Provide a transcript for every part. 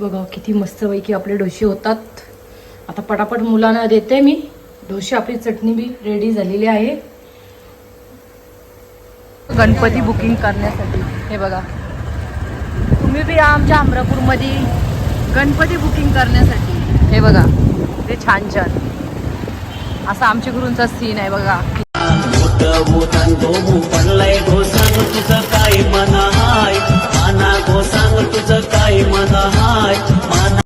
बघा किती मस्तपैकी आपले डोसे होतात. आता पटापट मुलांना देते मी. डोसे आपली चटणी बी रेडी झालेली आहे. गणपती बुकिंग करण्यासाठी. हे बघा. तुम्ही बी या आमच्या अमरापूरमध्ये गणपती बुकिंग करण्यासाठी. हे बघा ते छान छान. असा आमच्या गुरूंचा सीन आहे बघा. काय तुझं काय मना हाय?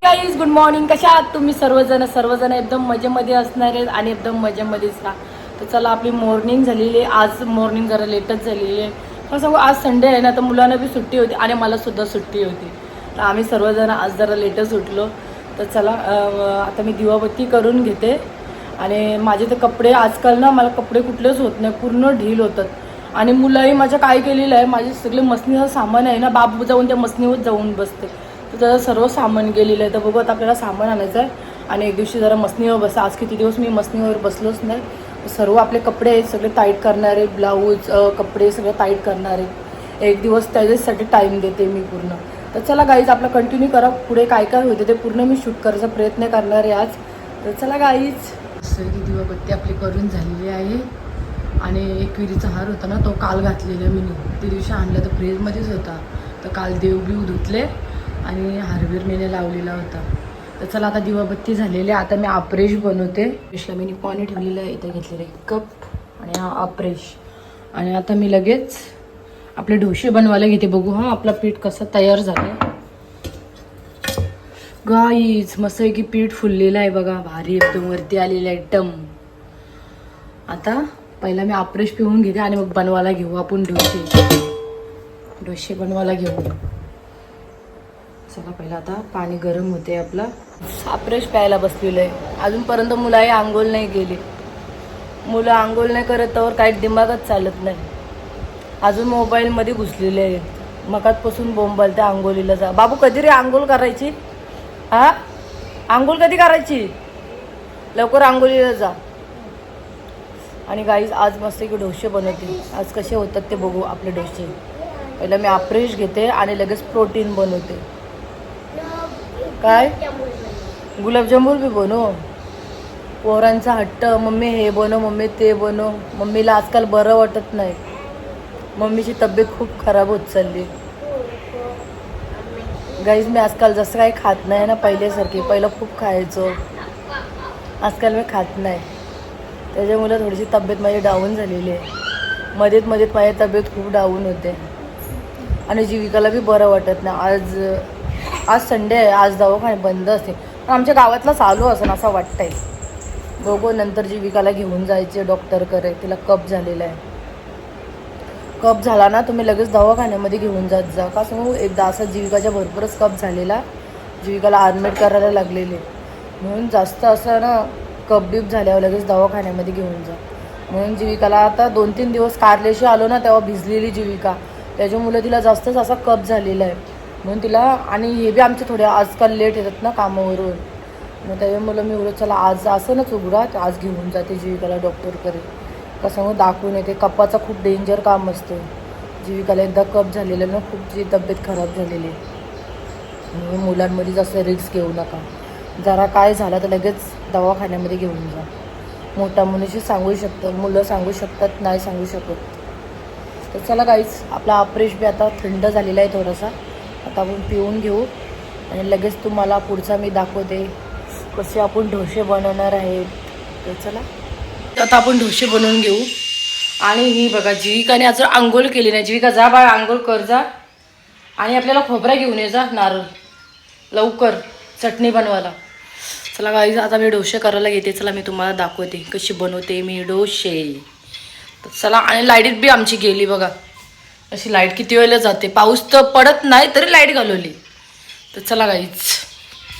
गाईज गुड मॉर्निंग कशा आहात तुम्ही सर्वजण? सर्वजण एकदम मजेमध्ये असणार आहेत आणि एकदम मजेमध्येच राहा. तर चला आपली मॉर्निंग झालेली आहे. आज मॉर्निंग जरा लेटच झालेली आहे. पण सांगू आज संडे आहे ना तर मुलांना बी सुट्टी होती आणि मला सुद्धा सुट्टी होती. तर आम्ही सर्वजण आज जरा लेटच उठलो. तर चला आता मी दिवाबत्ती करून घेते. आणि माझे तर कपडे आजकाल ना मला कपडे कुठलेच होत नाही. पूर्ण ढील होतात. आणि मुलंही माझ्या काय केलेलं आहे माझे सगळे मसनीचं सामान आहे ना बाप जाऊन त्या मसनीवर जाऊन बसते. तर त्याचं सर्व सामान गेलेलं आहे. तर बघू आता आपल्याला सामान आणायचं आहे. आणि एक दिवशी जरा मसनीवर बसा. आज किती दिवस मी मसनीवर बसलोच नाही. सर्व आपले कपडे आहेत सगळे टाईट करणारे ब्लाऊज कपडे सगळे टाईट करणारे. एक दिवस त्याच्यासाठी टाईम देते मी पूर्ण. तर चला गाईज आपलं कंटिन्यू करा. पुढे काय काय होते ते पूर्ण मी शूट करायचा प्रयत्न करणार आहे आज. तर चला गाईज सगळी दिवाबत्ती आपली करून झालेली आहे. आणि एक विरीचा हार होता ना तो काल घातलेला मी ते दिवशी आणला तर फ्रीजमध्येच होता. तर काल देवबिव धुतले आणि हारवीर मीने लावलेला होता. तर चला आता दिवाबत्ती झालेली आहे. आता मी आपरेश बनवते. आप्रेशला मी पाणी ठेवलेलं आहे. इथे घेतलेलं आहे कप आणि हा आप्रेश आणि आता मी लगेच आपले डोसे बनवायला घेते. बघू हा आपला पीठ कसं तयार झालं गाईच मस्त आहे की पीठ फुललेलं आहे बघा. भारी एकदम वरती आलेलं आहे एकदम. आता पहिला मी आप्रेश पिऊन घेते आणि मग बनवायला घेऊ. आपण डोसे. डोसे बनवायला घेऊ. चला पहिला आता पाणी गरम होते आपलं. आप्रेश प्यायला बसलेलं आहे. अजूनपर्यंत मुलाही आंघोळ नाही गेली मुलं आंघोळ नाही करत तर काही दिमागच चालत नाही. अजून मोबाईलमध्ये घुसलेले आहे. मकातपासून बोंबाल त्या आंघोळीला जा. बाबू कधी रे आंघोळ करायची? हा? आंघोळ कधी करायची? लवकर आंघोळीला जा. आणि गाईज आज मस्त की डोसे बनवते आज कसे होतात ते बघू आपले डोसे. पहिलं मी अप्रेश घेते आणि लगेच प्रोटीन बनवते. काय? गुलाबजामुन बी बनव. पोरांचा हट्ट मम्मी हे बनव मम्मी ते बनव. मम्मीला आजकाल बरं वाटत नाही. मम्मीची तब्येत खूप खराब होत चालली. गाईज मी आजकाल जसं काही खात नाही ना पहिल्यासारखी. पहिलं खूप खायचो. आजकाल मी खात नाही. त्याच्यामुळे थोडीशी तब्येत माझी डाऊन झालेली आहे. मध्येत मध्येत माझी तब्येत खूप डाऊन होते. आणि जीविकाला बी बरं वाटत नाही. आज आज संडे आहे. आज दवाखाने बंद असते पण आमच्या गावातला चालू असं असं वाटतंय. बघू नंतर जीविकाला घेऊन जायचे. डॉक्टरकडे तिला कप झालेला आहे. कप झाला ना तुम्ही लगेच दवाखान्यामध्ये घेऊन जात जा. का सांगू? एकदा असा जीविकाच्या भरपूरच कप झालेला. जीविकाला ॲडमिट करायला लागलेले. म्हणून जास्त असं ना कपबीप झाल्यावर लगेच दवाखान्यामध्ये घेऊन जा. म्हणून जीविकाला आता दोन तीन दिवस कारल्याशी आलो ना तेव्हा भिजलेली जीविका. त्याच्यामुळे तिला जास्तच असा कप झालेला आहे. म्हणून तिला आणि हे बी आमचे थोडे आजकाल लेट येतात ना कामावरून. मग त्याच्यामुळं मी उलट चला आज असं नाच उघडा आज घेऊन जाते जीविकाला डॉक्टरकडे. कसं मग दाखवून येते कपाचा खूप डेंजर काम असतं. जीविकाला एकदा कप झालेलं ना खूप जी तब्येत खराब झालेली आहे. म्हणून मुलांमध्ये जास्त रिस्क घेऊ नका. जरा काय झालं तर लगेच दवाखान्यामध्ये घेऊन जा. मोठ्या मुलीशी सांगू शकतं मुलं सांगू शकतात नाही सांगू शकत. तर चला काहीच आपला अप्रेश बी आता थंड झालेला आहे थोडासा. आता आपण पिऊन घेऊ. आणि लगेच तुम्हाला पुढचा मी दाखवते कसे आपण ढोसे बनवणार आहेत. तर चला. आता आपण ढोसे बनवून घेऊ. आणि ही बघा जीविकाने आज आंघोळ केली नाही. जीविका जा बाळ आंघोळ कर जा. आणि आपल्याला खोबरा घेऊन ये जा नारळ. लवकर चटणी बनवायला. चला गाईज आता मी डोसे करायला घेते. चला मी तुम्हाला दाखवते कशी बनवते मी डोसे. तर चला आणि लाइट बी आमची गेली बघा. अशी लाइट किती वेळेला जाते? पाऊस तर पडत नाही तरी लाइट घालवली. तर चला गाईज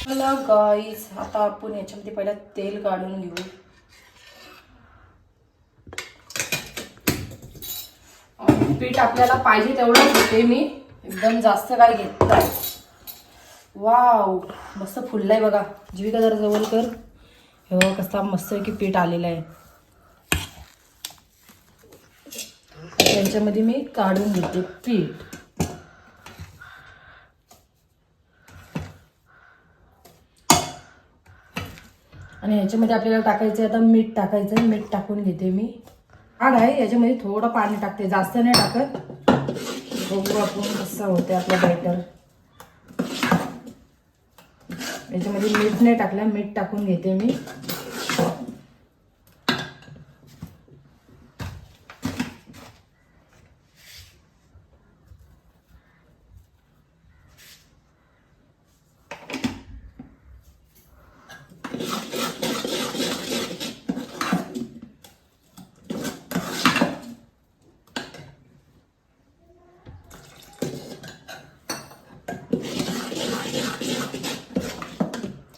चला गाईज आता आपण याच्यामध्ये पहिला तेल काढून घेऊ. पीठ आपल्याला पाहिजे तेवढं घेते मी. एकदम जास्त काय घेत नाही. वाव मस्त फुललं आहे बघा. जीविका जरा जवळ कर. हे कसा मस्त की पीठ आलेलं आहे. त्यांच्यामध्ये मी काढून घेते पीठ. आणि ह्याच्यामध्ये आपल्याला टाकायचं आहे आता मीठ टाकायचं आहे. मीठ टाकून घेते मी. आग आहे याच्यामध्ये थोडं पाणी टाकते. जास्त नाही टाकत. बघू आपण कसं होते आपलं बॅटर याच्यामध्ये मीठ नाही टाकलं मीठ टाकून घेते मी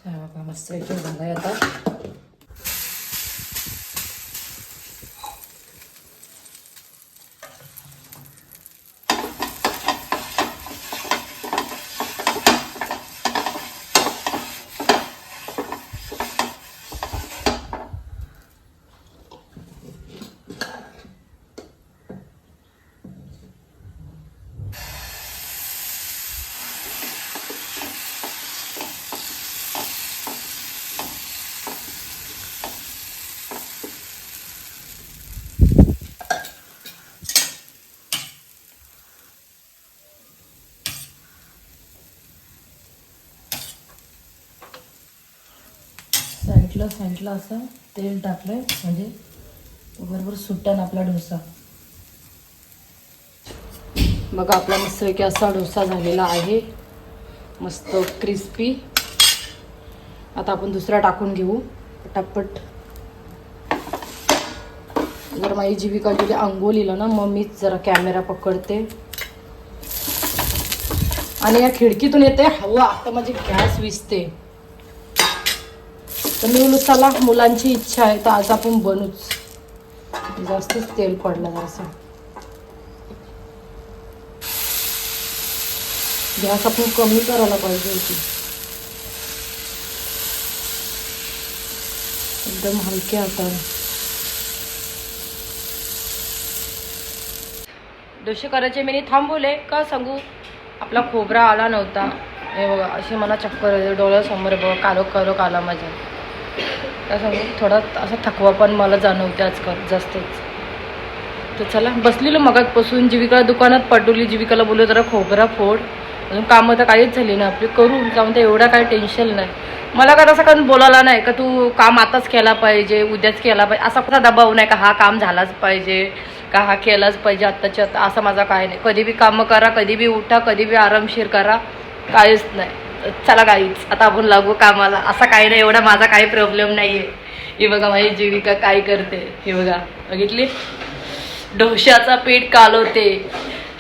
हा बघा मस्त एकदम झालाय आता साईडला साईडला असं तेल टाकलंय म्हणजे बरोबर सुट्टान आपला डोसा. बघा आपला मस्तपैकी असा डोसा झालेला आहे. मस्त क्रिस्पी. आता आपण दुसरा टाकून घेऊ. पटापट. जर माझी जीविका गेली अंघोलीला ना मग मीच जरा कॅमेरा पकडते. आणि या खिडकीतून येते हवा आता माझी गॅस विजते. तर मी बोलू चला मुलांची इच्छा आहे तर आज आपण बनूच. जास्तच तेल पडलं जरासं गॅस आपण कमी करायला पाहिजे होती. एकदम हलके हाताने डोसे करायचे मी थांबवले. का सांगू? आपला खोबरा आला नव्हता. हे बघा असे मला चक्कर डोळ्यासमोर बघ बघा कालो कालो आला माझ्या. काय सांगू थोडा असा थकवा पण मला जाणवते आजकाल जास्तच. तर चला बसलेलो मगातपासून जीविका दुकानात पाठवली जीविकाला बोललो जरा खोबरा फोड. अजून कामं तर काहीच झाली ना आपली. करू जाऊन तर एवढं काही टेन्शन नाही. मला का तसं कारण बोलायला नाही का तू काम आताच केला पाहिजे उद्याच केला पाहिजे. असा कुठला दबाव नाही का हा काम झालाच पाहिजे का हा केलाच पाहिजे आत्ताच्या आत्ता. असं माझा काय नाही. कधी बी कामं करा कधी बी उठा कधी बी आरामशीर करा काहीच नाही. चला गाईच आता आपण लागू कामाला. असा काही नाही एवढा माझा काही प्रॉब्लेम नाही आहे ही बघा माझी जीविका काय करते. हे बघा बघितली? डोशाचा पीठ कालवते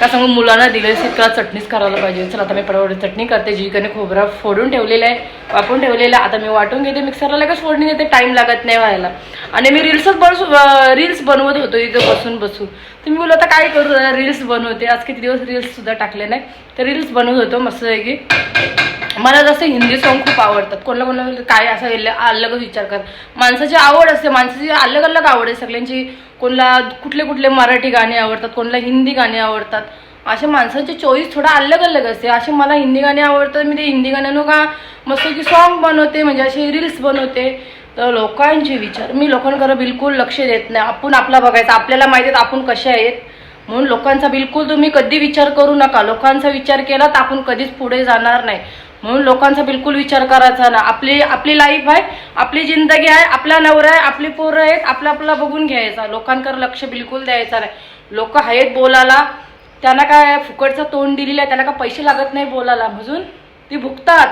का सांगू मुलांना दिलं का चटणीच करायला पाहिजे. चला आता मी पडवड चटणी करते जीविकाने खोबरा फोडून ठेवलेला आहे वापरून ठेवलेलं आहे. आता मी वाटून घेते मिक्सरला लगेच फोडणी देते टाईम लागत नाही व्हायला. आणि मी रील्सच बस रील्स बनवत होतो इथं बसून बसून. तर मी बोलू आता काय करू रील्स बनवते. आज किती दिवस रील्ससुद्धा टाकले नाही. तर रील्स बनवत होतो मस्त आहे की मला जसं हिंदी सॉन्ग खूप आवडतात. कोणाला कोणाला काय असं अलगच विचार कर. माणसाची आवड असते माणसाची अलग अलग आवड आहे सगळ्यांची. कोणाला कुठले कुठले मराठी गाणे आवडतात कोणाला हिंदी गाणे आवडतात. असे माणसांची चॉईस थोडा अलग अलग असते. असे मला हिंदी गाणी आवडतात मी ते हिंदी गाण्यानं का मस्त की सॉन्ग बनवते म्हणजे असे रील्स बनवते. तर लोकांचे विचार मी लोकांकडे बिलकुल लक्ष देत नाही. आपण आपला बघायचा आपल्याला माहिती आहेत आपण कसे आहेत. म्हणून लोकांचा बिलकुल तुम्ही कधी विचार करू नका. लोकांचा विचार केला तर आपण कधीच पुढे जाणार नाही. म्हणून लोकांचा बिलकुल विचार करायचा ना. आपली आपली लाईफ आहे आपली जिंदगी आहे आपला नवरा आहे आपली पोरं आहेत आपला आपला बघून घ्यायचा. लोकांकडे लक्ष बिलकुल द्यायचा नाही. लोक आहेत बोलायला त्यांना काय फुकटचं तोंड दिलेलं आहे त्यांना काय पैसे लागत नाही बोलायला. म्हणून ती भुकतात.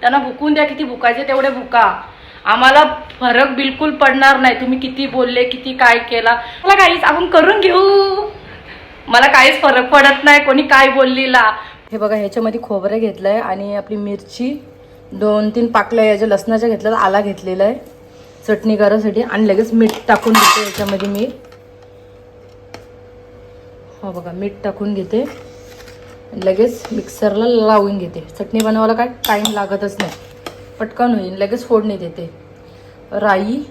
त्यांना भुकून द्या किती भुकायचे तेवढे भुका. आम्हाला फरक बिलकुल पडणार नाही. तुम्ही किती बोलले किती काय केला. मला काहीच आपण करून घेऊ. मला काहीच फरक पडत नाही कोणी काय बोललेला. हे बघा ह्याच्यामध्ये खोबरं घेतलं आहे आणि आपली मिरची दोन तीन पाकल्या याच्या लसणाच्या घेतल्या आला घेतलेला आहे. चटणी करायसाठी आणि लगेच मीठ टाकून देते याच्यामध्ये मी. हो बघा मीठ टाकून घेते. लगेच मिक्सरला लावून घेते. चटणी बनवायला काय टाईम लागतच नाही. पटकन होईल लगेच फोडणी देते. राई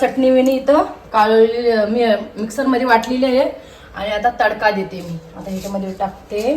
चटणी विणी इथं काळवलेली मी मिक्सरमध्ये वाटलेली आहे. आणि आता तडका देते मी. आता ह्याच्यामध्ये टाकते.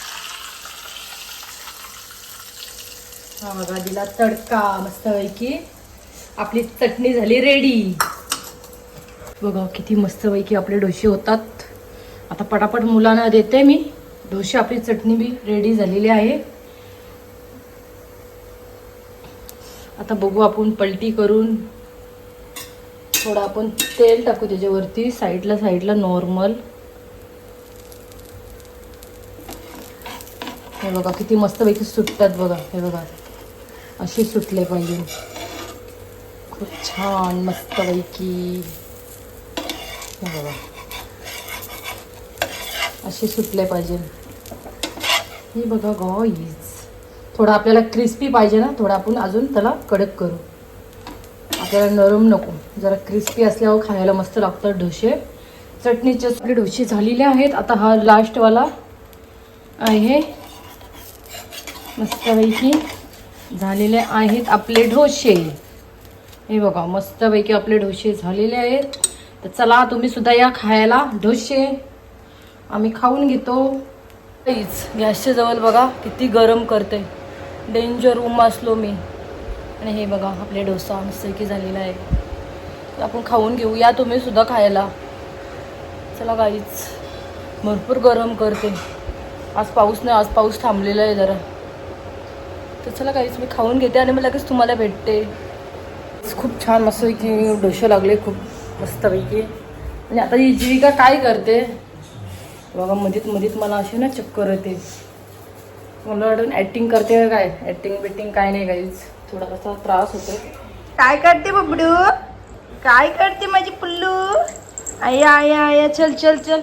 हा बघा दिला तडका मस्तपैकी आपली चटणी झाली रेडी बघा किती मस्तपैकी आपले डोसे होतात. आता पटापट मुलांना देते मी. डोसे आपली चटणी बी रेडी झालेली आहे. आता बघू आपण पलटी करून. थोडं आपण तेल टाकू त्याच्यावरती साईडला साईडला नॉर्मल हे बघा किती मस्तपैकी सुटतात बघा हे बघा. असे सुटले पाहिजे खूप छान मस्तपैकी. बघा. असे सुटले पाहिजे. हे बघा गॉईज थोडं आपल्याला क्रिस्पी पाहिजे ना थोडं आपण अजून त्याला कडक करू. आपल्याला नरम नको. जरा क्रिस्पी असल्यावर खायला मस्त लागतात डोसे. चटणीचे सगळे डोसे झालेले आहेत. आता हा लास्टवाला आहे. मस्तपैकी. झालेले आहेत आपले डोसे हे बघा मस्तपैकी आपले डोसे झालेले आहेत. तर चला तुम्ही सुद्धा या खायला डोसे आम्ही खाऊन घेतो. काहीच गॅसच्या जवळ बघा किती गरम करते डेंजर रूम असलो मी. आणि हे बघा आपले डोसा मस्तपैकी झालेला आहे. तर आपण खाऊन घेऊ. या तुम्ही सुद्धा खायला. चला काहीच भरपूर गरम करते आज पाऊस नाही आज पाऊस थांबलेला आहे जरा. तर चला काहीच मी खाऊन घेते आणि मग लगेच तुम्हाला भेटते. खूप छान मस्तपैकी डोसे लागले खूप मस्तपैकी. आणि आता ही जीविका काय करते? बघा मधीत मधीत मला अशी ना चक्कर येते. मला वाटून ॲक्टिंग करते का काय? ॲक्टिंग बिटिंग काय नाही काहीच थोडासा त्रास होतो काय करते बबडू? काय करते माझी पुल्लू? आया आया आया चल चल चल.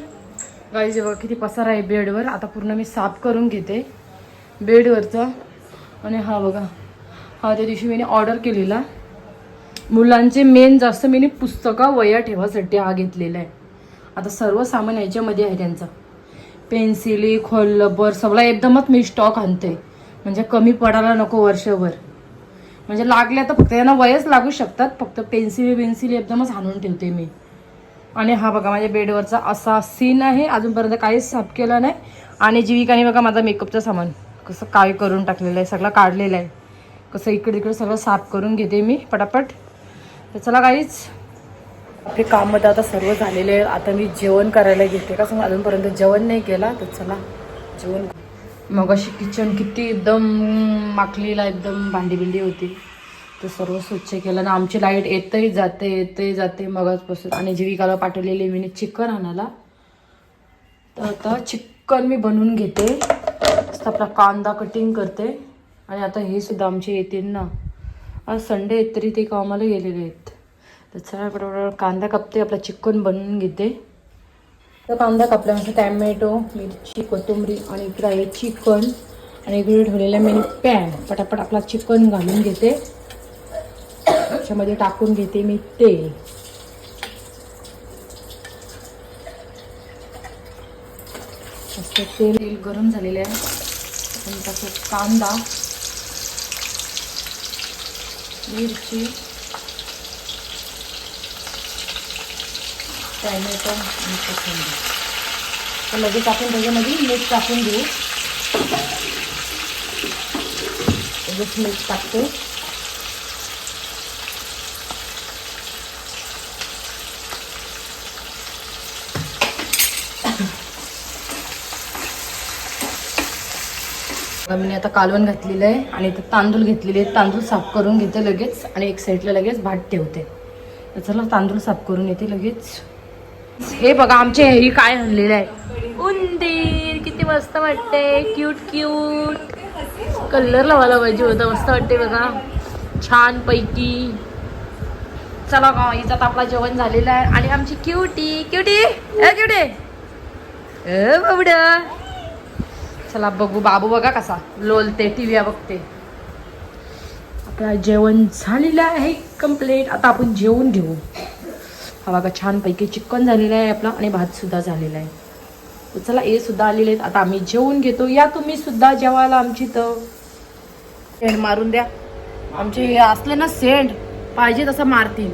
गाईज बघा किती पसारा आहे बेडवर. आता पूर्ण मी साफ करून घेते. बेडवरचा. आणि हा बघा हा त्या दिवशी मी ऑर्डर केलेला. मुलांचे मेन जास्त मी पुस्तकं वया ठेवासाठी हा घेतलेला आहे. आता सर्व सामान याच्यामध्ये आहे त्यांचं. पेन्सिली खोल लबर सगळा एकदमच मी स्टॉक आणते. म्हणजे कमी पडायला नको वर्षभर. म्हणजे लागल्या तर फक्त यांना वयच लागू शकतात फक्त पेन्सिली पेन्सिली एकदमच आणून ठेवते मी. आणि हा बघा माझ्या बेडवरचा असा सीन आहे. अजूनपर्यंत काहीच साफ केला नाही. आणि जीविकाने बघा माझा मेकअपचं सामान. कसं काय करून टाकलेलं आहे सगळं काढलेलं आहे. कसं इकडे तिकडे सगळं साफ करून घेते मी पटापट. तर चला काहीच आपले काममध्ये आता सर्व झालेले आहे आता मी जेवण करायला घेते. का सांग अजूनपर्यंत जेवण नाही केला तर चला जेवण मग अशी किचन किती एकदम माकलीला एकदम भांडी बिंडी होती. ते सर्व स्वच्छ केलं ना आमची लाइट येतही जाते येते जाते मगाचपासून आणि जीविकाला पाठवलेली मी चिकन आणायला. तर आता चिकन मी बनवून घेते. मस्त आपला कांदा कटिंग करते. आणि आता हे सुद्धा आमचे येतील ना. आज संडे आहेत तरी ते कामाला गेलेले आहेत. तर चला बरोबर कांदा कापते आपला चिकन बनवून घेते. तर कांदा कापल्यानंतर टॅमॅटो मिरची कोथिंबरी आणि इकडं आहे चिकन. आणि इकडे ठेवलेला मी पॅन. पटापट आपला चिकन घालून घेते. त्याच्यामध्ये टाकून घेते मी तेल. मस्त तेल गरम झालेलं आहे. आपण टाकू कांदा मिरची टॅमॅटो आणि कोथिंबीर. तर लगेच आपण त्याच्यामध्ये मीठ टाकून देऊ लगेच मीठ टाकतो. मी आता कालवण घातलेलं आहे आणि इथं तांदूळ घेतलेले आहेत. तांदूळ साफ करून घेते लगेच आणि एक साईडला लगेच भात ठेवते. तर चला तांदूळ साफ करून येते लगेच. हे बघा आमच्या हेरी काय हल्लेलं आहे? उंदीर किती मस्त वाटते क्यूट क्यूट कलर लावायला पाहिजे होता. मस्त वाटते बघा. छान पैकी चला का हिच्यात आपला जेवण झालेलं आहे. आणि आमची क्युटी क्युटी क्युटी ए बाबड्या. चला बघू. बाबू बघा कसा. लोलते टी व्ही बघते. आपलं जेवण झालेलं आहे कंप्लीट आता आपण जेवून घेऊ. हा बघा छानपैकी चिकन झालेलं आहे आपला आणि भातसुद्धा झालेला आहे. चला हे सुद्धा आलेले आहेत. आता आम्ही जेवून घेतो. या तुम्ही सुद्धा जेवायला आमची तर. मारून द्या. आमचे हे असले ना सेंट पाहिजे तसं मारतील.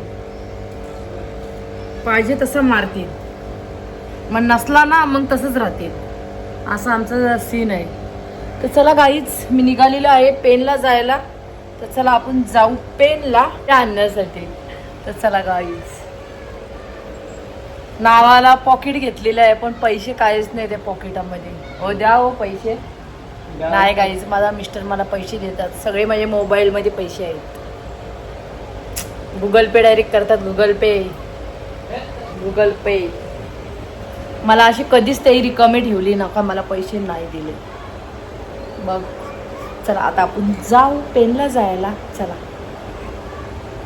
पाहिजे तसं मारतील. मग नसला ना मग तसंच राहतील. असं आमचं सीन आहे. तर चला गाईच मी निघालेलो आहे पेनला जायला. तर चला आपण जाऊ पेनला ते आणण्यासाठी तर चला गाईच नावाला पॉकेट घेतलेलं आहे पण पैसे काहीच नाही त्या पॉकेटामध्ये हो द्या हो पैसे. नाही गाईच माझा मिस्टर मला पैसे देतात. सगळे माझे मोबाईलमध्ये पैसे आहेत. गुगल पे डायरेक्ट करतात गुगल पे गुगल पे मला अशी कधीच काही रिकमे ठेवली नका मला पैसे नाही दिले. मग चला आता आपण जाऊ पेनला जायला. चला.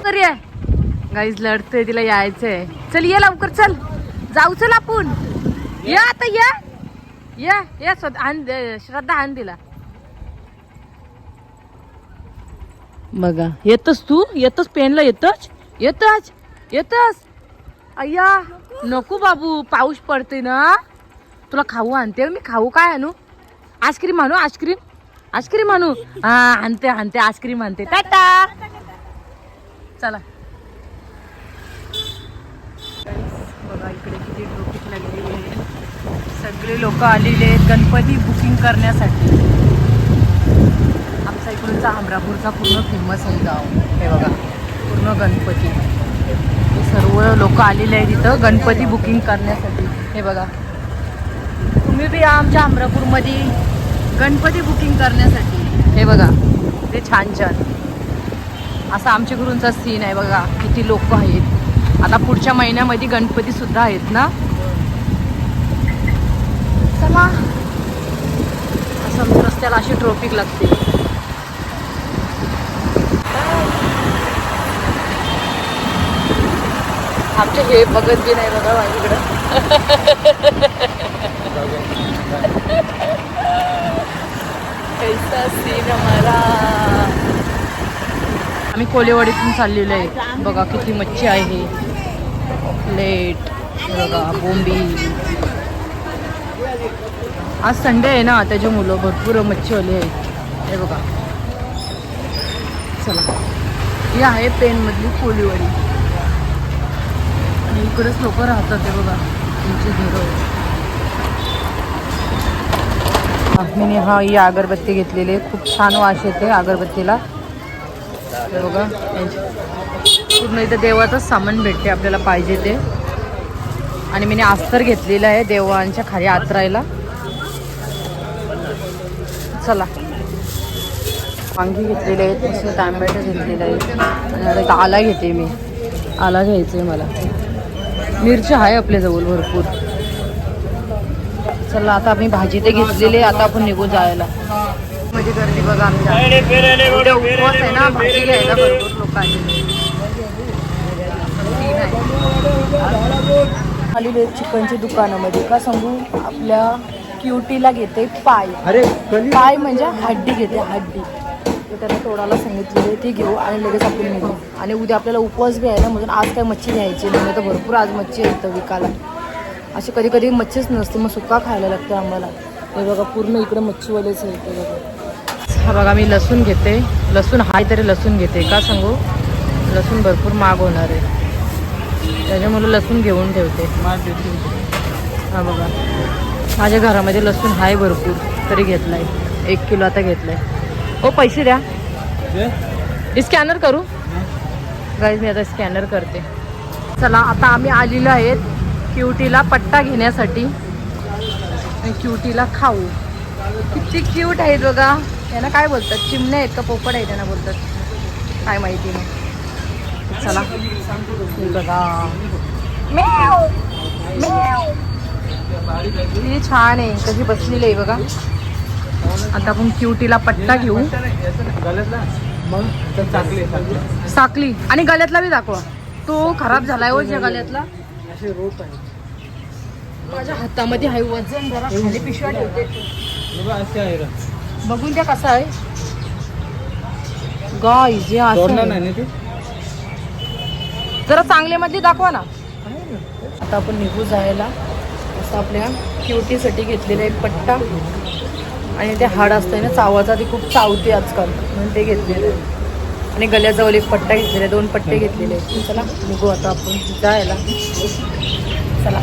तरी आहे. गाईज लढतोय तिला यायचंय. चल ये लवकर चल. जाऊ चल आपण. या आता या. या या दे- श्रद्धा आण दिला बघा येतस तू? येतस पेनला येतच येतच येतस? अय्या. नको बाबू पाऊस पडते ना. तुला खाऊ आणते मी खाऊ काय आणू? आईस्क्रीम आणू आईस्क्रीम आईस्क्रीम आणू? हा आणते आणते आईस्क्रीम आणते. टाटा. चला. बघा इकडे किती ट्रॉफिक लागलेली आहे. सगळे लोक आलेले आहेत. गणपती बुकिंग करण्यासाठी. आमचा इकडचा अमरापूरचा पूर्ण फेमस आहे गाव हे बघा पूर्ण गणपती. हे लोक आलेले आहेत इथं. गणपती बुकिंग करण्यासाठी. हे बघा. तुम्ही बी या आमच्या अमरापूरमध्ये गणपती बुकिंग करण्यासाठी. हे बघा. ते छान छान. असा आमच्या गुरूंचा सीन आहे बघा. किती लोक आहेत. आता पुढच्या महिन्यामध्ये गणपती सुद्धा आहेत ना? चला. असं रस्त्याला अशी ट्रॉफिक लागते. आमचे हे बघत बी नाही बघा माझ्याकडं. कैसा सीन हमारा आम्ही कोलेवाडीतून चाललेलो आहे. बघा किती मच्छी आहे. प्लेट बघा बोंबी. आज संडे आहे ना त्याचे मुलं भरपूर मच्छीवाले आहेत. हे बघा. चला. ही आहे पेनमधली कोलीवाडी. इकडेच लोक राहतात ते बघा तुमची झिरो मी हा ही अगरबत्ती घेतलेली आहे. खूप छान वाश येते अगरबत्तीला. ते बघा पूर्ण इथं देवाचं सामान भेटते आपल्याला पाहिजे ते. आणि मी अस्तर घेतलेलं आहे देवांच्या खाली आतरायला. चला. वांगी घेतलेले आहेत तसे टॅमॅटो घेतलेले आहेत आणि आता आला घेते मी. आला घ्यायचं आहे मला. मिरची आहे आपल्याजवळ भरपूर. चला आता आम्ही भाजी ते घेतलेली आता आपण निघून जायला. मध्ये गर्दी बघा आमच्या. उपवास आहे ना भाजी घ्यायला भरपूर लोक आलेले चिकनच्या दुकानामध्ये. का सांगू? आपल्या क्युटीला घेते पाय. अरे पाय म्हणजे हड्डी घेते हड्डी. तर त्याला तोडायला सांगितलेले ते घेऊ आणि लगेच आपण निघू. आणि उद्या आपल्याला उपवास बी आहे ना म्हणून आज काय मच्छी घ्यायची नाही तर भरपूर आज मच्छी येतं विकायला. अशी कधी कधी मच्छीच नसते मग सुका खायला लागते आम्हाला. हे बघा पूर्ण इकडे मच्छीवालेच येते बघा. हा बघा मी लसूण घेते. लसूण हाय तरी लसूण घेते का सांगू? लसूण भरपूर महाग होणार आहे. त्याच्यामुळे लसूण घेऊन ठेवते. हा बघा. माझ्या घरामध्ये लसूण आहे भरपूर तरी घेतलाय. एक किलो आता घेतलाय. हो पैसे द्या. स्कॅनर करू. गाईज मी आता स्कॅनर करते. चला आता आम्ही आलेलो आहेत क्युटीला पट्टा घेण्यासाठी. क्युटीला खाऊ. किती क्यूट आहेत बघा. त्यांना काय बोलतात? चिमण्या आहेत का? पोपट आहे त्यांना बोलतात. काय माहिती नाही चला. बघा. किती छान आहे. कशी बसलेली आहे बघा. आता आपण क्युटीला पट्टा घेऊ. साकली. आणि गळ्यातला बी दाखवा. तो खराब झालाय हो ज्या आहे माझ्या हातामध्ये आहे वजन जरा खाली पिशव्या ठेवते. बघून त्या कसा आहे. गाय जे जरा चांगले मधली दाखवा ना. आता आपण निघू जायला. असं आपल्या क्युटीसाठी घेतलेला एक पट्टा. आणि ते हाड असतंय ना चावाचा ते खूप चावते आजकाल. म्हणून ते घेतलेलं आहे. आणि गल्याजवळ एक पट्टा घेतलेला आहे दोन पट्टे घेतलेले आहेत. चला निघू आता आपण. जायला. चला.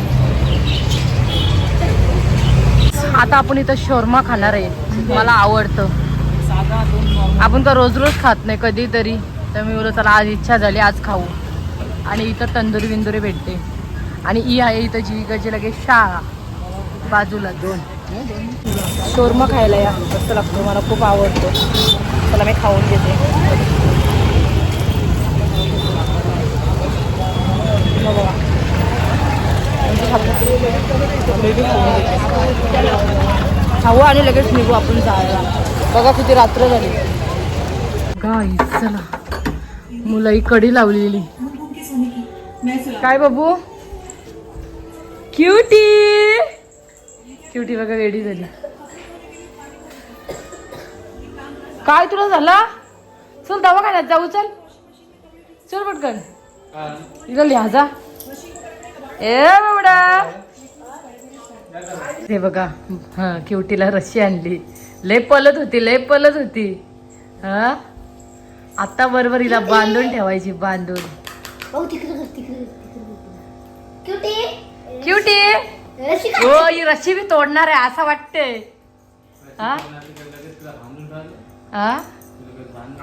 आता आपण इथं शोरमा खाणार आहे. मला आवडतं. आपण का रोज रोज खात नाही कधीतरी. तर मी बोललो चला आज इच्छा झाली आज खाऊ. आणि इथं तंदुरी विंदुरी भेटते. आणि ई आहे इथं जीविकाची लगेच शाळा. बाजूला दोन. शोरमा खायला या. मस्त लागतो मला खूप आवडतो. त्याला मी खाऊन घेते. हो बघा. खाऊ आणि लगेच निघू आपण जायला. बघा किती रात्र झाली. गाई चला. मुलं कडी लावलेली. काय बाबू? क्युटी क्युटी बघा वेडी झाली. काय तुला झाला? चल दवाखान्यात जाऊ चल. चल पटकन. तिला लिहाजा ए बाबडा. हे बघा हा क्युटीला रशी आणली. लय पलत होती लय पलत होती. हा? आता बरोबर हिला बांधून ठेवायची बांधून. क्युटी हो ही रशी बी तोडणार आहे असं वाटतंय. हा? हा?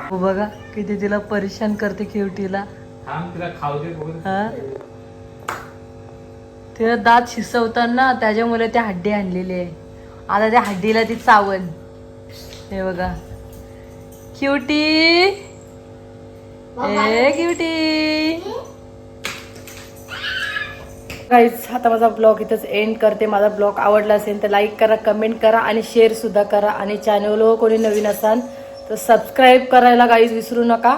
हो बघा किती तिला परेशान करते क्युटीला थांब तिला खाऊ दे बघू. हा? तिला दात शिसवताना त्याच्यामुळे त्या हड्डी आणलेली आहे. आता त्या हड्डीला ती चावल हे बघा. क्युटी ए क्युटी गाईज आता माझा ब्लॉग इथंच एंड करते. माझा ब्लॉग आवडला असेल तर लाईक करा कमेंट करा आणि शेअर सुद्धा करा. आणि चॅनलवर कोणी नवीन असाल तर सबस्क्राईब करायला काहीच विसरू नका.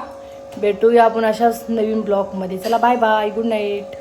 भेटूया आपण अशाच नवीन ब्लॉगमध्ये चला बाय बाय गुड नाईट